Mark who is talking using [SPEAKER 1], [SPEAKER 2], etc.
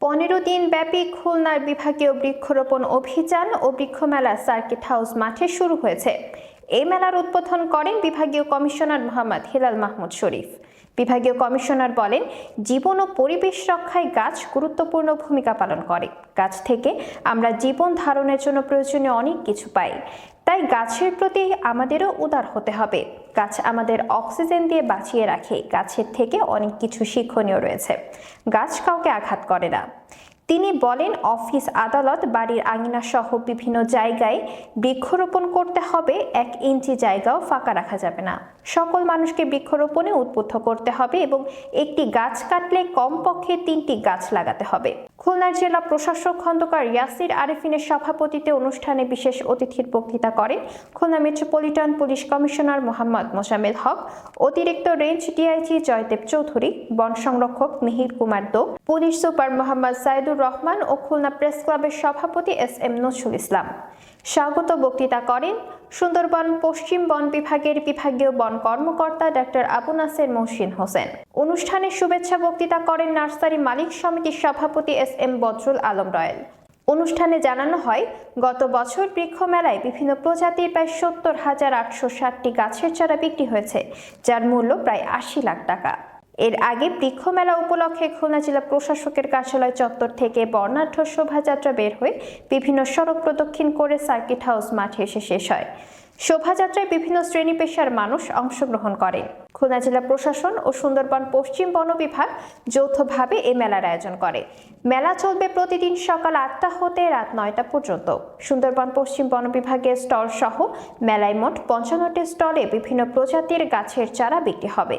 [SPEAKER 1] পনেরো দিন ব্যাপী খুলনার বিভাগীয় বৃক্ষরোপণ অভিযান ও বৃক্ষমেলা সার্কিট হাউস মাঠে শুরু হয়েছে। এই মেলার উদ্বোধন করেন বিভাগীয় কমিশনার মোহাম্মদ হিলাল মাহমুদ শরীফ। বিভাগীয় কমিশনার বলেন, জীবন ও পরিবেশ রক্ষায় গাছ গুরুত্বপূর্ণ ভূমিকা পালন করে। গাছ থেকে আমরা জীবন ধারণের জন্য প্রয়োজনীয় অনেক কিছু পাই। তাই গাছের প্রতি আমাদেরও উদার হতে হবে। গাছ আমাদের অক্সিজেন দিয়ে বাঁচিয়ে রাখে। গাছের থেকে অনেক কিছু শিক্ষণীয় রয়েছে। গাছ কাউকে আঘাত করে না। তিনি বলেন, অফিস আদালত বাড়ির আঙিনা সহ বিভিন্ন জায়গায় বৃক্ষরোপণ করতে হবে। এক ইঞ্চি জায়গাও ফাঁকা রাখা যাবে না। সকল মানুষকে বৃক্ষরোপণে উদ্বুদ্ধ করতে হবে এবং একটি গাছ কাটলে কমপক্ষে তিনটি গাছ লাগাতে হবে। খুলনার জেলা প্রশাসক খন্দকার ইয়াসির আরেফিনের সভাপতিত্বে অনুষ্ঠানে বিশেষ অতিথির বক্তৃতা করেন Khulna metropolitan police commissioner Mohammad Mozammel Haque, অতিরিক্ত রেঞ্জ ডিআইজি জয়দেব চৌধুরী, বন সংরক্ষক মিহির কুমার দো পুলিশ সুপার মোহাম্মদ সাইদুর রহমান ও খুলনা প্রেস ক্লাবের সভাপতি এস এম নজরুল ইসলাম। স্বাগত বক্তৃতা করেন সুন্দরবন, পশ্চিম বন বিভাগের বিভাগীয় বন কর্মকর্তা ডক্টর আবু নাসের মহসিন হোসেন। অনুষ্ঠানে শুভেচ্ছা বক্তৃতা করেন নার্সারি মালিক সমিতির সভাপতি এস এম বদরুল আলম রয়েল। অনুষ্ঠানে জানানো হয়, গত বছর বৃক্ষ মেলায় বিভিন্ন প্রজাতির প্রায় সত্তর হাজার আটশো ষাটটি গাছের চারা বিক্রি হয়েছে, যার মূল্য প্রায় আশি লাখ টাকা। এর আগে বৃক্ষ মেলা উপলক্ষে খুলনা জেলা প্রশাসকের কার্যালয় চত্বর থেকে বর্ণাঢ্য শোভাযাত্রা বের হয়ে বিভিন্ন সড়ক প্রদক্ষিণ করে সার্কিট হাউস মাঠে এসে শেষ হয়। শোভাযাত্রায় বিভিন্ন শ্রেণি পেশার মানুষ অংশগ্রহণ করে খুলনা জেলা প্রশাসন ও সুন্দরবন পশ্চিম বন বিভাগ যৌথভাবে এই মেলার আয়োজন করে। মেলা চলবে প্রতিদিন সকাল আটটা হতে রাত নয়টা পর্যন্ত। সুন্দরবন পশ্চিম বন বিভাগের স্টল সহ মেলায় মোট পঞ্চান্নটি স্টলে বিভিন্ন প্রজাতির গাছের চারা বিক্রি হবে।